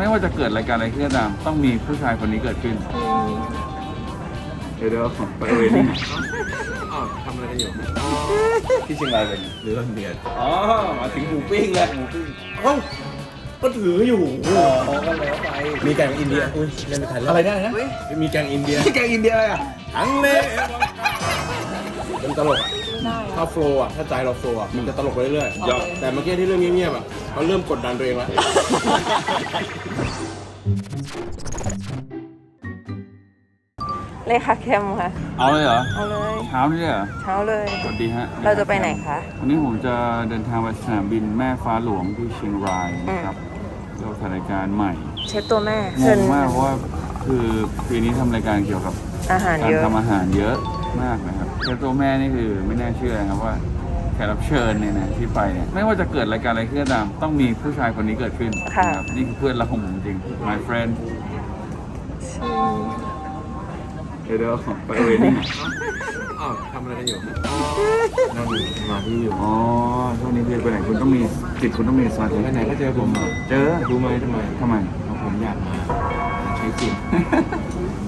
ไม่ว่าจะเกิดรายการอะไรขึ้นก็ตามต้องมีผู้ชายคนนี้เกิดขึ้น เดี๋ยวเดี๋ยวผมไปเวนิ่งอ้าวทำอะไรกันอยู่ที่เชียงรายเป็นเรื่องเนียนอ๋อมาถึงหมูปิ้งแล้วหมูปิ้งเอ้าก็ถืออยู่อ๋อก็แล้วไปมีแกงอินเดียอุ้ยเล่นไม่ทันแล้วอะไรได้นะมีแกงอินเดียที่แกงอินเดียอะไรอะทั้งเละมันตลกอะถ้าโฟล์อะถ้าใจเราโฟล์อะมันจะตลกไปเรื่อยยอดๆแต่เมื่อกี้ที่เริ่มเงียบๆอะเขาเริ่มกดดันตัวเองแล้ว เลยค่ะแคมค่ะ เอาเลยเหรอเอาเลย เช้านี่เลยเหรอเช้าเลย สวัสดีฮะเราจะไปไหนคะ วันนี้ผมจะเดินทางไปสนามบินแม่ฟ้าหลวงที่เชียงรายนะครับเราถ่ายรายการใหม่ เช็ดตัวแม่งเชิญงมากเพราะว่าคือปีนี้ทำรายการเกี่ยวกับอาหารการเยอะ ทำอาหารเยอะมากนะครับเชฟตัวแม่นี่คือไม่น่าเชื่อนะครับว่าแขกรับเชิญเนี่ยนะที่ไปเนี่ยไม่ว่าจะเกิดรายการอะไรขึ้นก็ตามต้องมีผู้ชายคนนี้เกิดขึ้นนะครับนี่คือเพื่อนรักของผมจริง my friend เดี๋ยวเดี๋ยวผมไปเวนิ่งอ้าวทำอะไรกันอยู่นั่งสมาธิอยู่อ๋อช่วงนี้คือไปไหนคุณต้องมีจิตคุณต้องมีสมาธิไปไหนก็เจอผมอะเจอรู้ไหมทำไมทำไมเพราะผมอยากมาใช้จิต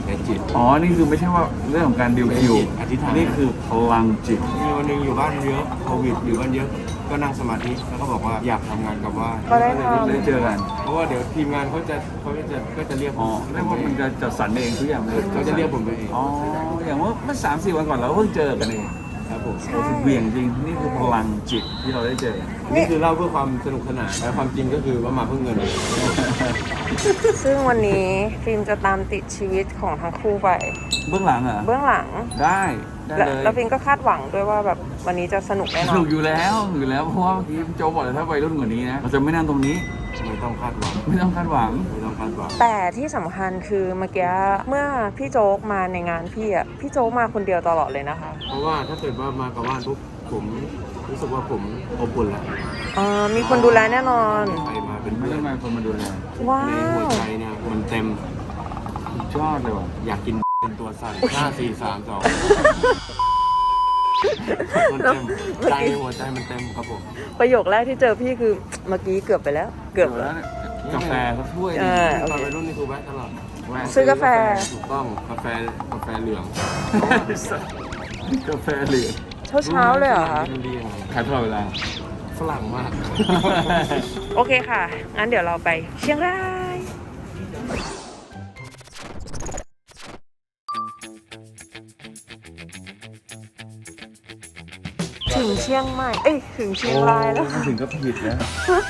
ใช้จิตอ๋อนี่คือไม่ใช่ว่าเรื่องของการดิวคิวอธิษฐานนี่คือพลังจิตมีวันหนึงอยู่บ้านเยอะโควิดอยู่บ้านเยอะ ก็นั่งสมาธิแล้วก็บอกว่าอยากทำงานกับว่านก็ได้ทได้เจอกันเพราะว่าเดี๋ยวทีมงานเขาจะเขาจะก็จะเรียกผอ๋อมไม่ว่ามันจะจัดสรรเองทุกอย่างเลยเขาจะเรียกผมไปเองอ๋ออย่างว่าเมื่อสามสี่วันก่อนเราก็เพิ่งเจอกันเองครับผมโอ้สุดเหวี่ยงจริงนี่คือพลังจิตที่เราได้เจอนี่คือเล่าเพื่อความสนุกสนานแต่ความจริงก็คือว่ามาเพื่อเงินำซึ่งวันนี้ฟิล์มจะตามติดชีวิตของทั้งคู่ไป เบื้องหลังเหรอเบื้องหลัง ได้ ได้และเลยแล้วฟิล์มก็คาดหวังด้วยว่าแบบวันนี้จะสนุกแน่นอถูนกอยู่แล้วอยู่แล้วเพราะว่าเมื่อกี้โจบอกเลยถ้าวัยรุ่นกว่านี้นะเราจะไม่นั่งตรงนี้ ไม่ต้องคาดหวังไม่ต้องคาดหวัง ไม่ต้องคาดหวังแต่ที่สำคัญคือเมื่อกี้เมื่อพี่โจ๊กมาในงานพี่อะพี่โจ๊กมาคนเดียวตลอดเลยนะคะเพราะว่าถ้าเกิดว่ามากับบ้านปุ๊บผมรู้สึกว่าผมอบอุ่นแล้วอ่ามีคนดูแลแน่นอน ใครมาเป็นไม่เพื่อต้อนงมาคนมาดูแลว้าในหัววใจเนี่ยมันเต็ม สุดยอดเลยว่ะอยากกิน เป็นตัวสั่นห้าสี่สามสองมันเต็มใจในหัวใจมันเต็มครับผมประโยคแรกที่เจอพี่คือเมื่อกี้เกือบไปแล้ว เกือบแล้แล้ววเนี่ยกาแฟเขาถ้วยเอดีอตอนวัยรุ่นนี่คือแวะตลอดแวะซื้อกาแฟถูกต้องกาแฟกาแฟเหลืองกาแฟเหลืองเช้าเช้าๆเลยเหรอคะมันดียังไงขายตลอดเวลาฝรั่งมาก โอเคค่ะ งั้นเดี๋ยวเราไปเชียงราย ชียงใหม่ เอ้ย ถึงเชียงรายแล้ว โอ้ถึงก็ผิดนะ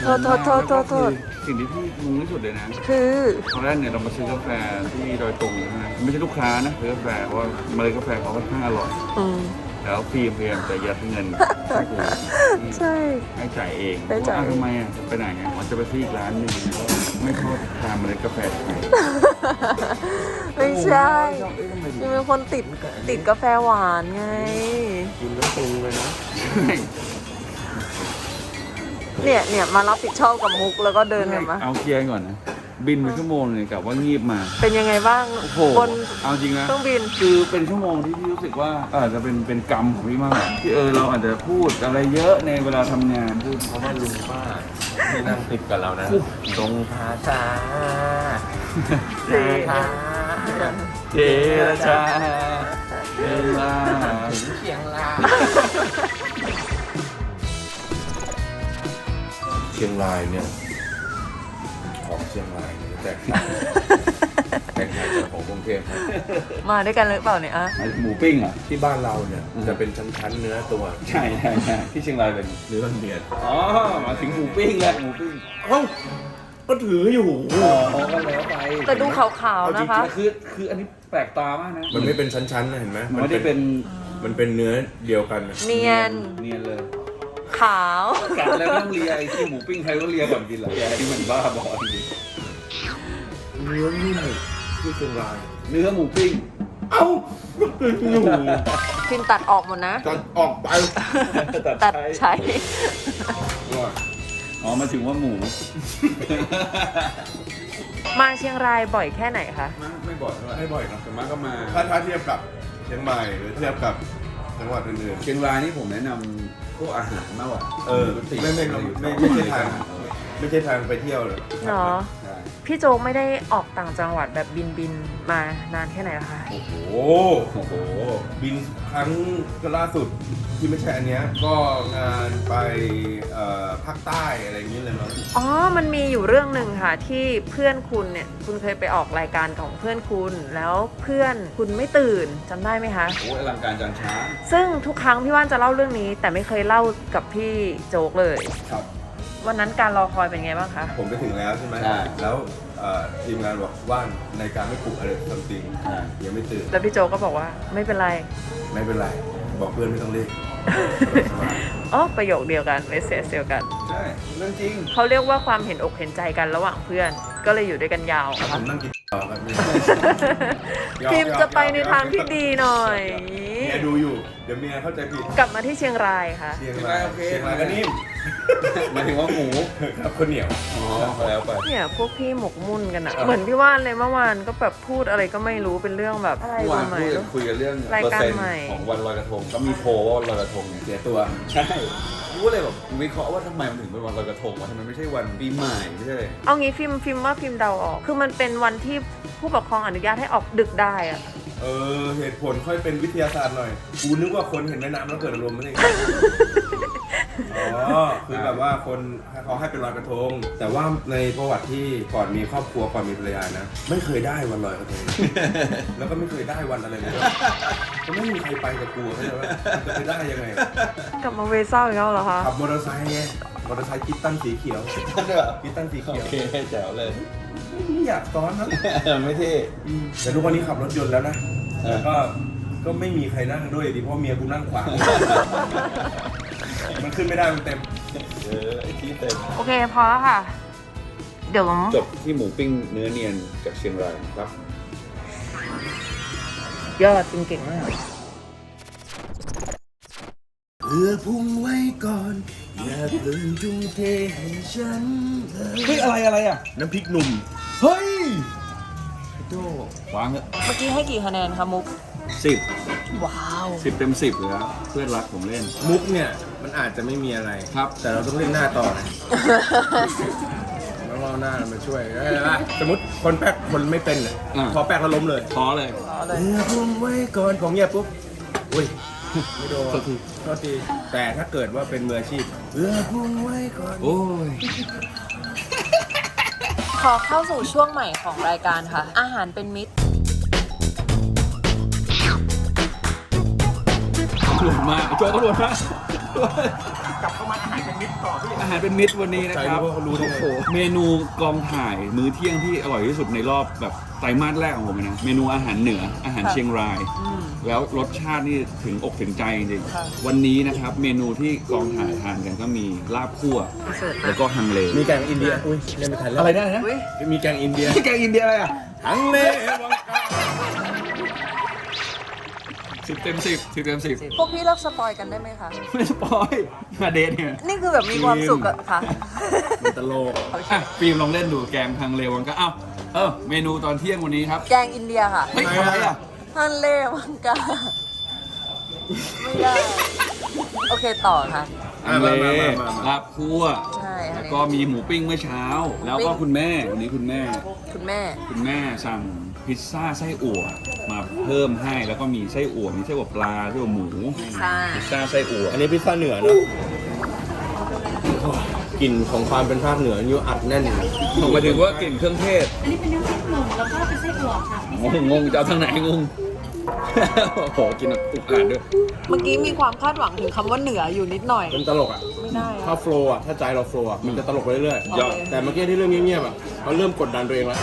โทษโทษโทษโทษโทษ สิ่งที่พี่งงที่สุดเลยนะ คือตอนแรกเนี่ยเรามาซื้อกาแฟที่ดอยตุงนะไม่ใช่ลูกค้านะซื้อกาแฟเพราะว่าเมล็ดกาแฟเขาค่อนข้างอร่อย อืม แล้วฟิล์มพยายามจะยัดเงินให้กูใช่ ให้จ่ายเองได้จ่าย ว่าอ้วทำไมอะไปไหนอะมันจะไปซื้ออีกร้านหนึ่งไม่ชอบทานเมล็ดกาแฟไทยไม่ใช่ชอบเอ๊ะทำไมถึงยังเป็นคนติดติดกาแฟหวานไง กินแล้วปรุงเลยนะเนี่ยเนี่ยมารับผิดชอบกับมุกแล้วก็เดินกันมาเอาเคลียร์ก่อนนะ บินไปชั่วโมงเลยกับว่างีบมา เป็นยังไงบ้างโอ้โหบนเอาจริงนะ เครื่องบิน คือเป็นชั่วโมงที่พี่รู้สึกว่าอาจจะเป็นเป็นกรรมของพี่มากกว่าที่เออเราอาจจะพูดอะไรเยอะในเวลาทำงาน พูดเพราะว่าลุงป้าที่นั่งติดกับเรานะตรงพาจาเจพาเจรจาเวลาถึงเชียงรายเชียงรายเนี่ย ของเชียงรายเนี่ยแตกต่างแตกต่างจากของกรุงเทพครับมาด้วยกันหรือเปล่าเนี่ยอะหมูปิ้งเหรอะที่บ้านเราเนี่ยจะเป็นชั้นๆเนื้อตัวใช่ใช่ใช่ที่เชียงรายเป็นเนื้อเนียนอ๋อมาถึงหมูปิ้งแล้วหมูปิ้งเอ้าก็ถืออยู่อ๋อก็แล้วไปแต่ดูขาวๆนะคะแต่คือ คืออันนี้แปลกตามากนะมันไม่เป็นชั้นๆนะเห็นไหมมันไม่ได้เป็นมันเป็นเนื้อเดียวกันนะเนียนเนียนเลย ขาว กัดแล้วไม่ต้องเลียไอ้ที่หมูปิ้งใครก็เลียก่อนกินเหรอแกที่มันบ้าบอจริงเนื้อนุ่มที่เชียงรายเนื้อหมูปิ้ง เอ้าก็ถืออยู่ฟินตัดออกหมดนะ ตัดออกไปตัดใช้อ๋อมาถึงว่าหมู มาเชียงรายบ่อยแค่ไหนคะ ไม่บ่อยเท่าไหร่ไม่บ่อยเนอะแต่มากก็มา ถ้าถ้าเทียบกับเชียงใหม่หรือเทียบกับจังหวัดอื่นเชียงรายนี่ผมแนะนำ พวกอาหารมากกว่าๆเออไม่ไม่ไม่ไม่ไม่ใช่ทางไม่ใช่ทางไปเที่ยวเลยเนาะใช่ พี่โจ๊กไม่ได้ออกต่างจังหวัดแบบบินบินๆมานานแค่ไหนแล้วคะโอ้โหโอ้โห บินครั้งก็ล่าสุดที่ไม่ใช่อันเนี้ยก็งานไปเอ่อภาคใต้อะไรอย่างนี้เลยมั้งอ๋อ มันมีอยู่เรื่องหนึ่งค่ะ ที่เพื่อนคุณเนี่ย คุณเคยไปออกรายการของเพื่อนคุณ แล้วเพื่อนคุณไม่ตื่นจำได้ไหมคะ โอ้ยอลังการจังช้าซึ่งทุกครั้งพี่ว่านจะเล่าเรื่องนี้ แต่ไม่เคยเล่ากับพี่โจ๊กเลย ครับ วันนั้นการรอคอยเป็นไงบ้างคะ ผมไปถึงแล้วใช่ไหมใช่ แล้วเอ่อทีมงานบอกว่านในการไม่ปลุกอะไรทำจริงอ่ายังไม่ตื่นแล้วพี่โจ๊กก็บอกว่าไม่เป็นไร ไม่เป็นไร บอกเพื่อนไม่ต้องรีบสบายอ๋อประโยคเดียวกันเมสเซจเดียวกันใช่เรื่องจริงเขาเรียกว่าความเห็นอกเห็นใจกันระหว่างเพื่อน ก็เลยอยู่ด้วยกันยาวๆค่ะผมนั่งกินต่อครับนี่หยอกพิมพ์จะไปในทางที่ดีหน่อย เมียดูอยู่ เดี๋ยวเมียเข้าใจผิดกลับมาที่เชียงรายค่ะ เชียงรายโอเค เชียงรายก็นิ่ม หมายถึงว่าหมูครับข้าวเหนียวอ๋อแล้วไป เนี่ยพวกพี่หมกมุ่นกันอะเออเหมือนพี่ว่านเลยเมื่อวานก็แบบพูดอะไรก็ไม่รู้เป็นเรื่องแบบอะไร เมื่อวานใหม่พูดคุยกันเรื่องรายเปอร์การเซ็นต์ใหม่ ของวันลอยกระทงก็มีโพลว่าวันลอยกระทงเนี่ยเสียตัว ใช่รู้เลยแบบวิเคราะห์ว่าทำไมมันถึงเป็นวันลอยกระทงวะทำไมไม่ใช่วันปีใหม่ไม่ใช่เลยเอางี้ฟิล์มฟิล์มว่าฟิล์มเดาออก คือมันเป็นวันที่ผู้ปกครองอนุญาตให้ออกดึกได้อะเออเหตุผลค่อยเป็นวิทยาศาสตร์หน่อยกูนึกว่าคนเห็นแม่น้ำแล้วเกิดอารมณ์ไม่ใช่ไง อ๋อคือแบบว่าคนเขาให้เป็นลอยกระทง แต่ว่าในประวัติที่ก่อนมีครอบครัวก่อนมีภรรยานะ ไม่เคยได้วันลอยกระทง แล้วก็ไม่เคยได้วันอะไรเลยก็ไม่มีใครไปกับกูเข้าใจไหมมันจะไปได้ยังไง กลับมาเวเศร้าอีกแล้วเหรอคะ ขับมอเตอร์ไซค์ไงมอเตอร์ไซค์คิตตันสีเขียวนั่นด้วยเหรอคิตตันสีโอเขียวเคแจ๋วเลย ไม่อยากซ้อนนะ ไม่เท่ แต่ทุกวันนี้ขับรถยนต์แล้วนะเออ แล้วก็ก็ไม่มีใครนั่งด้วยดิเพราะเมียกูนั่งขวาง มันขึ้นไม่ได้มันเต็ม เออไอ้ที่เต็มโอเคพอแล้วค่ะ เดี๋ยวจบที่หมูปิ้งเนื้อเนียนจากเชียงรายครับ ยอดจริงเก่งมาก เพื่อพุ่งไว้ก่อน อย่าเพิ่งจุงเทให้ฉันเฮ้ยอะไรอะไรอะ น้ำพริกหนุ่ม เฮ้ยโจวางเถอะเมื่อกี้ให้กี่คะแนนคะมุก สิบว้าว สิบเต็มสิบเลยครับเพื่อนรักผมเล่น มุกเนี่ยมันอาจจะไม่มีอะไร ครับ แต่เราต้องเล่นหน้าต่อนะต้องเอาหน้ามาช่วยเอ้ยว่าสมมติคนแป๊กคนไม่เป็นน่ะอ่า พอแป๊กแล้วล้มเลยท้อเลยเพื่อพุ่งไว้ก่อนของเงียบปุ๊บอุ้ยไม่โดนโทษที โทษทีแต่ถ้าเกิดว่าเป็นมืออาชีพเพื่อพุ่งไว้ก่อน โอ้ย ขอเข้าสู่ช่วงใหม่ของรายการค่ะ อาหารเป็นมิตร หลุดมากโจก็หลุดมากกลับเข้ามาอาหารเป็นมิตรต่ออาหารเป็นมิตรวันนี้นะใครครับรู้ว่าเขารู้ได้ไง โอ้โหเมนูกองถ่ายมื้อเที่ยงที่อร่อยที่สุดในรอบแบบไตรมาสแรกของผมเลยนะ เมนูอาหารเหนืออาหารค่ะเชียงราย อืม แล้วรสชาตินี่ถึงอกถึงใจจริงค่ะๆวันนี้นะครับเมนูที่กองถ่ายทานกันก็มีลาบคั่ว เสิร์ฟแล้วก็ฮังเลมีแกงอินเดีย อุ้ยเล่นไม่ทันแล้วอะไรได้นะ อุ้ยมีแกงอินเดีย แกงอินเดียอะไรอะ ทั้งเล่วังกา สิบเต็มสิบสิบเต็มสิบพวกพี่เลิกสปอยกันได้ไหมคะ ไม่สปอยมาเดทเนี่ยนี่คือแบบมีความสุขอะค่ะ มันตลกอะฟิล์มลองเล่นดูแกงฮังเลวังก็อ้าวเออเมนูตอนเที่ยงวันนี้ครับแกงอินเดียค่ะเฮ้ยอะไรอะฮันเล่มังกาไม่ได้ โอเคต่อค่ะฮังเลมามามามาลาบคั่วใช่อันแล้วนี้ก็มีหมูปิ้งเมื่อเช้า แล้วก็คุณแม่วันนี้คุณแม่ คุณแม่ คุณแม่สั่ง พิซซ่าไส้อั่วมาเพิ่มให้แล้วก็มีไส้อั่วมีไส้อั่วปลาไส้อั่วหมูใช่ พิซซ่าไส้อั่วอันนี้พิซซ่าเหนือเนอะกลิ่นของความเป็นภาคเหนือนี่อัดแน่นหมายถึงว่ากลิ่นเครื่องเทศอันนี้เป็นน้ำพริกหนุ่มแล้วก็เป็นไส้อั่วค่ะงงงงจะเอาทางไหนงง โอ้โหกินแบบอุกอาจด้วย เมื่อกี้มีความคาดหวังถึงคำว่าเหนืออยู่นิดหน่อยมันตลกอะ ไม่ได้ถ้าอะโฟล์อะถ้าใจเราโฟล์อะมันจะตลกไปเรื่อยยอด ๆ แต่เมื่อกี้ที่เริ่มเงียบๆอะเขาเริ่มกดดันตัวเองแล้ว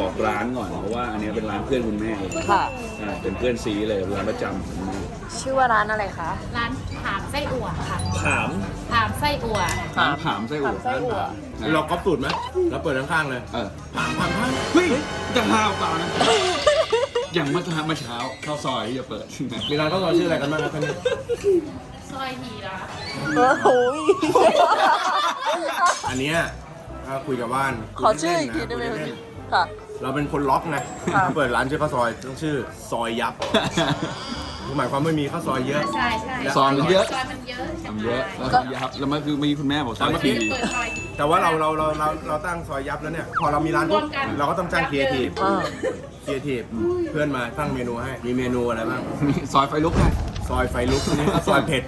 บอกร้านก่อนเพราะว่าอันเนี้ยเป็นร้านเพื่อนคุณแม่เลยค่ะ อ่าเป็นเพื่อนซีเลยร้านประจำของคุณแม่ชื่อว่าร้านอะไรคะ ร้านผามไส้อั่วค่ะผามผามไส้อั่วร้านผามไส้อั่วผามไส้อั่ว นะเราก๊อปสูตรไหมเราเปิดข้างๆเลยเออผ่านผ่านผ่านเฮ้ยจะพาเปล่านะ อย่างเมื่อเช้าเมื่อเช้าข้าวซอยที่จะเปิด มีร้านข้าวซอยชื่ออะไรกันบ้างครับท่านนี้ ซอยหีระเออโอ้ย อันเนี้ยถ้าคุยกับบ้านขอชื่ออีกทีได้ไหมคุยเล่นค่ะ ๆเราเป็นคนล็อกไงค่ะ เปิดร้านชื่อข้าวซอยต้องชื่อซอยยับคือหมายความว่ามีข้าวซอยเยอะ ใช่ใช่ซอยมันเยอะ ซอยมันเยอะทำเยอะแล้วก็ยับแล้วมันคือมีคุณแม่บอกซอยทีเปิดซอยดีแต่ว่าเราเราเราเราเราตั้งซอยยับแล้วเนี่ย พอเรามีร้านปุ๊บรวมกัน เราก็ต้องจ้างครีเอทีฟเออครีเอทีฟเพื่อนมาตั้งเมนูให้มีเมนูอะไรบ้าง มีซอยไฟลุกไงซอยไฟลุกอันนี้ก็ซอยเผ็ด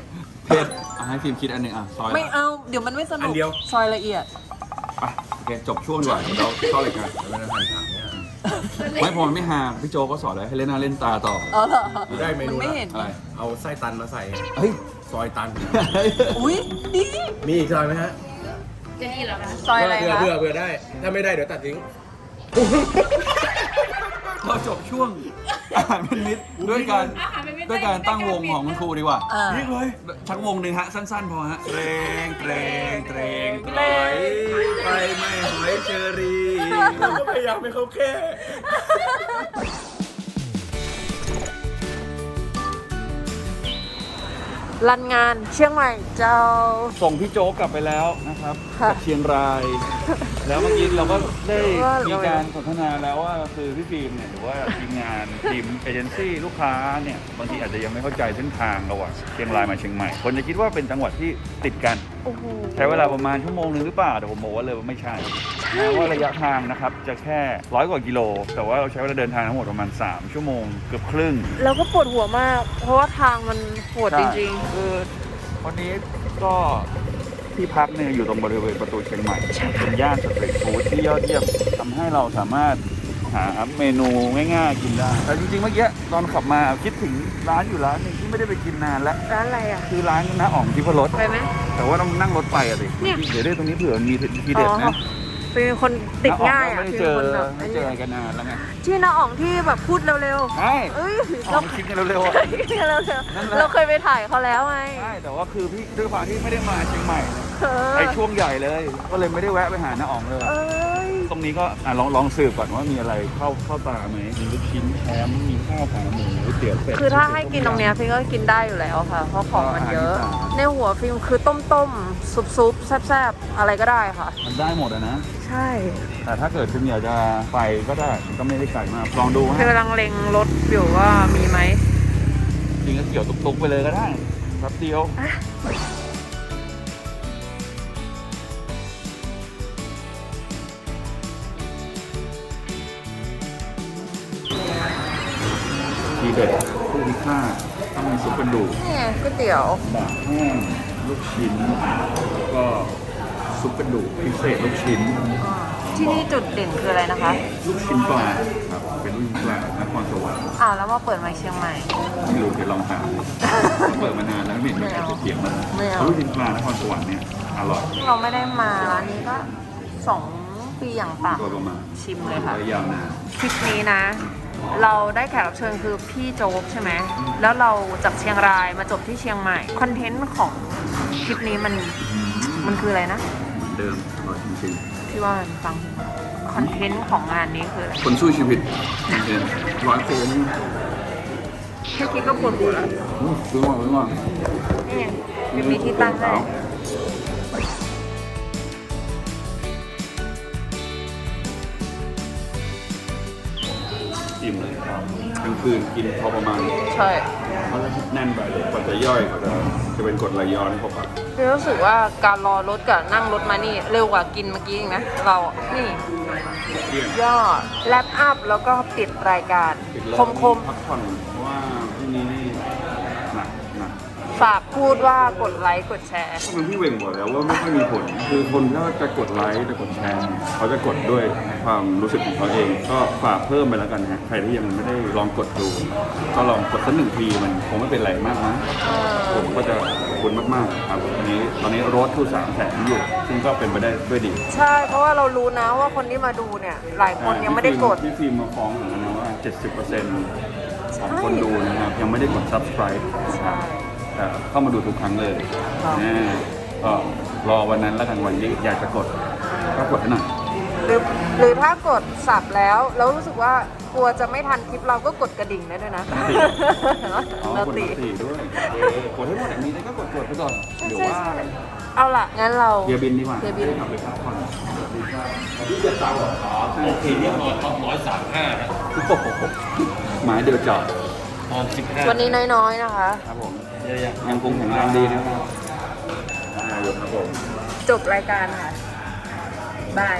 เผ็ดอะให้ฟิล์มคิดอันหนึ่งอะซอยไม่เอา เดี๋ยวมันไม่สนุอักนเดียว ซอยละเอียดไปโอเคจบช่วงดีกว่าเดี๋ยวเราเข้ารายการแล้วมันหั่นผักเนี่ยไม่พอมันไม่หาพี่โจก็สอนเลยให้เล่นหน้าเล่นตาต่อเออเหรอได้เมนูมันไม่แล้วเห็น อะไรเอาไส้ตันมาใส่เฮ้ยซอยตันอุ้ยดี มีอีกซอยไหมฮะจะดีเหรอคะซอยอะไรเผื่อคะเผื่อเผื่อได้ ถ้าไม่ได้เดี๋ยวตัดทิ้ง เราจบช่วงอาหารเป็นมิตรด้วยการอาหารเป็นมิตรด้วยการตั้งวงของคุณครูดีกว่าอ่านี่เลยชักวงหนึ่งฮะ สั้นๆ พอฮะเตรงเตรงเตรงเตไหลรงไปไม่หอยเชอรี่เราก็พยายามให้เขาแค่รันงานเชียงใหม่เจ้า ส่งพี่โจ๊กกลับไปแล้วนะครับค่ะ จากเชียงราย แล้วเมื่อกี้เราก็ได้ว่ามีการสนทนาแล้วว่าคือพี่ฟิล์มเนี่ยหรือว่าทีมงานทีมเอเจนซี่ลูกค้าเนี่ยบางทีอาจจะยังไม่เข้าใจเส้นทางระหว่างเชียงรายมาเชียงใหม่ คนจะคิดว่าเป็นจังหวัดที่ติดกัน โอ้โห ใช้เวลาประมาณชั่วโมงหนึ่งหรือเปล่าแต่ผมบอกว่าเลยว่าไม่ใช่แม้ว่าระยะทางนะครับจะแค่ร้อยกว่ากิโล แต่ว่าเราใช้เวลาเดินทางทั้งหมดประมาณ 3 ชั่วโมงเกือบครึ่งแล้วก็ปวดหัวมาก เพราะว่าทางมันปวดจริง ๆ คือวันนี้ก็ ที่พักเนี่ยอยู่ตรงบริเวณประตูเชียงใหม่เป็นย่านสตรีทฟู้ดที่ยอดเยี่ยมทำให้เราสามารถหาเมนูง่ายๆกินได้ แต่จริงๆเมื่อกี้ตอนขับมาคิดถึงร้านอยู่ร้านหนึงที่ไม่ได้ไปกินนานแล้วๆร้านอะไรอะ คือร้านน้าอ๋องทิพรสไปไหม แต่ว่าต้องนั่งรถไปอะสิเนี่ย เดี๋ยวได้ตรงนี้เผื่อมีทีเด็ดนะ เป็นคนติดง่ายอะไม่ได้คืเจออคนแบบไม่เจอกันนานแล้วไงที่น้าอ๋องที่แบบพูดเร็วใช่ๆเอ้ยออเรากมาคิดกันเร็วๆอะเรานั่นแหละเราเคยไปถ่ายเขาแล้วไงใช่แต่ว่าคือพี่ด้วยความที่ไม่ได้มาเชียงใหม่เนี่ยเออไอช่วงใหญ่เลย ก็เลยไม่ได้แวะไปหาน้าอ๋องเลยเอ้ย ตรงนี้ก็อะลองลองสืบก่อนว่ามีอะไรเข้าเข้าตาไหมมีลูกชิ้นแชมป์มีข้าวขาหมูเตี๋ยวเป็ด คือถ้าให้กินตรงเนี้ยฟิล์มก็กินได้อยู่แล้วค่ะ เพราะของมันเยอะในหัวฟิล์มคือต้มๆซุปๆแซ่บๆ อะไรก็ได้ค่ะ มันได้หมดอะนะ ใช่แต่ถ้าเกิดคุณอยากจะไปก็ได้มันก็ไม่ได้ไกลมากลองดูคือกำลังเล็งรถอยู่ว่ามีไหม จริงก็เกี่ยวตุกๆไปเลยก็ได้แป๊บเดียว ทีเด็ดผู้พิฆาตต้องมีซุปกระดูกนี่ไงก๋วยเตี๋ยวบะแห้งลูกชิ้นแล้วก็ซุปกระดูกพิเศษลูกชิ้น ที่นี่จุดเด่นคืออะไรนะคะ ลูกชิ้นปลาครับเป็นลูกชิ้นปลานครสวรรค์อ้าวแล้วมาเปิดมาเชียงใหม่ ไม่รู้เดี๋ยวลองถามดูเปิดมานานแล้วไม่เห็นมีใครจะเถียงมันไม่เอา เพราะลูกชิ้นปลานครสวรรค์เนี่ยอร่อยเราไม่ได้มาร้านนี้ก็สองปีอย่างต่โดยประมาณำชิมเลยค่ะ ระยะยาวนานทริปนี้นะ เราได้แขกรับเชิญคือพี่โจ๊กใช่ไหม แล้วเราจากเชียงรายมาจบที่เชียงใหม่ คอนเทนต์ของทริปนี้มันมันคืออะไรนะ เหมือนเดิมอร่อยจริงพี่ว่ามันฟังคอนเทนต์ของงานนี้คืออะไรๆ คนสู้ชีวิตจริงๆร้อยโค้งแค่คิดก็ปวดหัวแล้วซื้อมาซื้อมานี่ไงยังมีที่ตั้งให้ อิ่มเลยครับกลางคืนกินพอประมาณใช่เพราะแน่นไปเลยกว่าจะย่อยกว่าจะจะเป็นกรดไหลย้อนเข้าไปพี่รู้สึกว่าการรอรถกับนั่งรถมานี่ เร็วกว่ากินเมื่อกี้อีกนะ เราอะนี่เที่ยงยอดแลปอัพแล้วก็ปิดรายการปิดเลยคมคมพักผ่อน ฝากพูดว่ากดไลค์กดแชร์ก็เป็นพี่เวงบอกแล้วว่าไม่ค่อยมีผล คือคนถ้าจะกดไลค์จะกดแชร์เนี่ยเขาจะกดด้วยความรู้สึกของเขาเอง ก็ฝากเพิ่มไปแล้วกันฮะใครที่ยังไม่ได้ลองกดดู ก็ลองกดสักหนึ่งทีมันคงไม่เป็นไรมากนะเออผมก็จะขอบคุณมากๆครับวันนี้ตอนนี้รถทูสามแสนอยู่ซึ่งก็เป็นไปได้ด้วยดีใช่ เพราะว่าเรารู้นะว่าคนที่มาดูเนี่ย หลายคนยังไม่ได้กดพี่ฟิล์มมาฟ้องเหมือนกันนะว่า 70%ของคนดูนะครับยังไม่ได้กด subscribe ใช่ แต่เข้ามาดูทุกครั้งเลยครับแน่ก็รอวันนั้นแล้วกันวันที่อยากจะกดก็กดให้หน่อย หรือหรือถ้ากดสับแล้ว แล้วรู้สึกว่ากลัวจะไม่ทันคลิปเราก็กดกระดิ่งได้ด้วยนะอ๋อเรากดตีมาสี่ด้วยเออกดให้หมดอย่างนี้ก็กดกดไปก่อนเดี๋ยวว่ากัน เอาล่ะ งั้นเราเฮียบินดีกว่าเฮียบิน ได้กลับไปพักผ่อนโอเคเนี่ยร้อยร้อยสามห้านะโอ้โหหมายเดียวจอด ตอนสิบห้าวันนี้น้อยๆนะคะ ครับผมยังยังคงแข็งแรงดีนะครับได้อยู่ครับผม จบรายการค่ะบาย